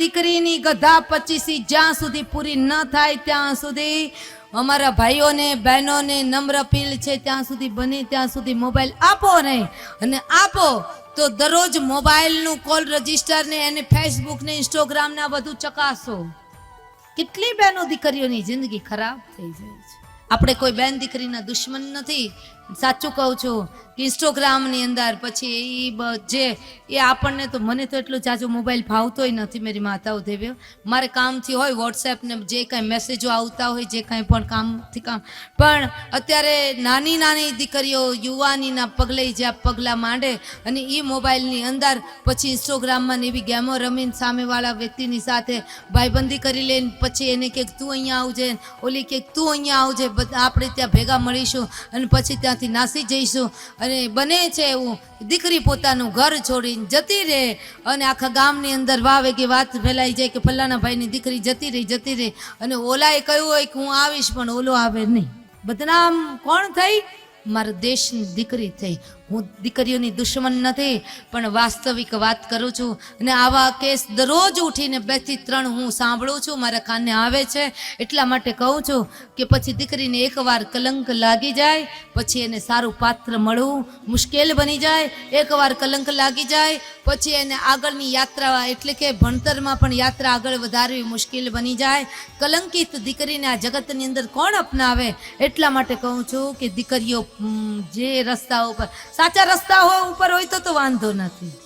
દીકરીની ગધા પચીસી જ્યાં સુધી પૂરી ન થાય ત્યાં સુધી અમારા ભાઈઓને, બહેનોને નમ્ર અપીલ છે, ત્યાં સુધી બને, ત્યાં સુધી મોબાઈલ આપો નહીં અને આપો તો દરરોજ મોબાઈલનું કોલ રજિસ્ટર ને એને ફેસબુક ને ઇન્સ્ટાગ્રામ ને બધું ચકાસો. કેટલી બહેનો દીકરીઓની જિંદગી ખરાબ થઈ જાય છે. આપણે કોઈ બેન દીકરીના દુશ્મન નથી. સાચું કહું છું કે ઇન્સ્ટાગ્રામની અંદર પછી એ જે એ આપણને તો મને તો એટલું જાજો મોબાઈલ ભાવતોય નથી મારી માતાઓ દેવ્યો. મારે કામથી હોય વોટ્સએપને જે કાંઈ મેસેજો આવતા હોય, જે કાંઈ પણ કામથી કામ. પણ અત્યારે નાની નાની દીકરીઓ યુવાનીના પગલે જ્યાં પગલાં માંડે અને એ મોબાઈલની અંદર પછી ઇન્સ્ટાગ્રામમાં એવી ગેમો રમીને સામેવાળા વ્યક્તિની સાથે ભાઈબંધી કરી લઈને પછી એને કે તું અહીંયા આવજે, ઓલી કે તું અહીંયા આવજે આપણે ત્યાં ભેગા મળીશું અને પછી ત્યાંથી નાસી જઈશું. અને બને છે એવું દીકરી પોતાનું ઘર છોડીને જતી રહે. અને આખા ગામની અંદર વાવે કે વાત ફેલાઈ જાય કે ફલાણા ભાઈની દીકરી જતી રહી જતી રહી. અને ઓલાએ કહ્યું હોય કે હું આવીશ, પણ ઓલો આવે નહીં. બદનામ કોણ થઈ? મારા દેશની દીકરી થઈ. હું દીકરીઓની દુશ્મન નથી, પણ વાસ્તવિક વાત કરું છું. અને આવા કેસ દરરોજ ઉઠીને બેથી ત્રણ હું સાંભળું છું, મારા કાને આવે છે, એટલા માટે કહું છું કે પછી દીકરીને એકવાર કલંક લાગી જાય, પછી એને સારું પાત્ર મળવું મુશ્કેલ બની જાય, એકવાર કલંક લાગી જાય, પછી એને આગળની યાત્રા એટલે કે ભણતરમાં પણ યાત્રા આગળ વધારવી મુશ્કેલ બની જાય. કલંકિત દીકરીને આ જગતની અંદર કોણ અપનાવે? એટલા માટે કહું છું કે દીકરીઓ જે રસ્તાઓ પર સાચા રસ્તા હોય ઉપર હોય તો તો વાંધો નથી.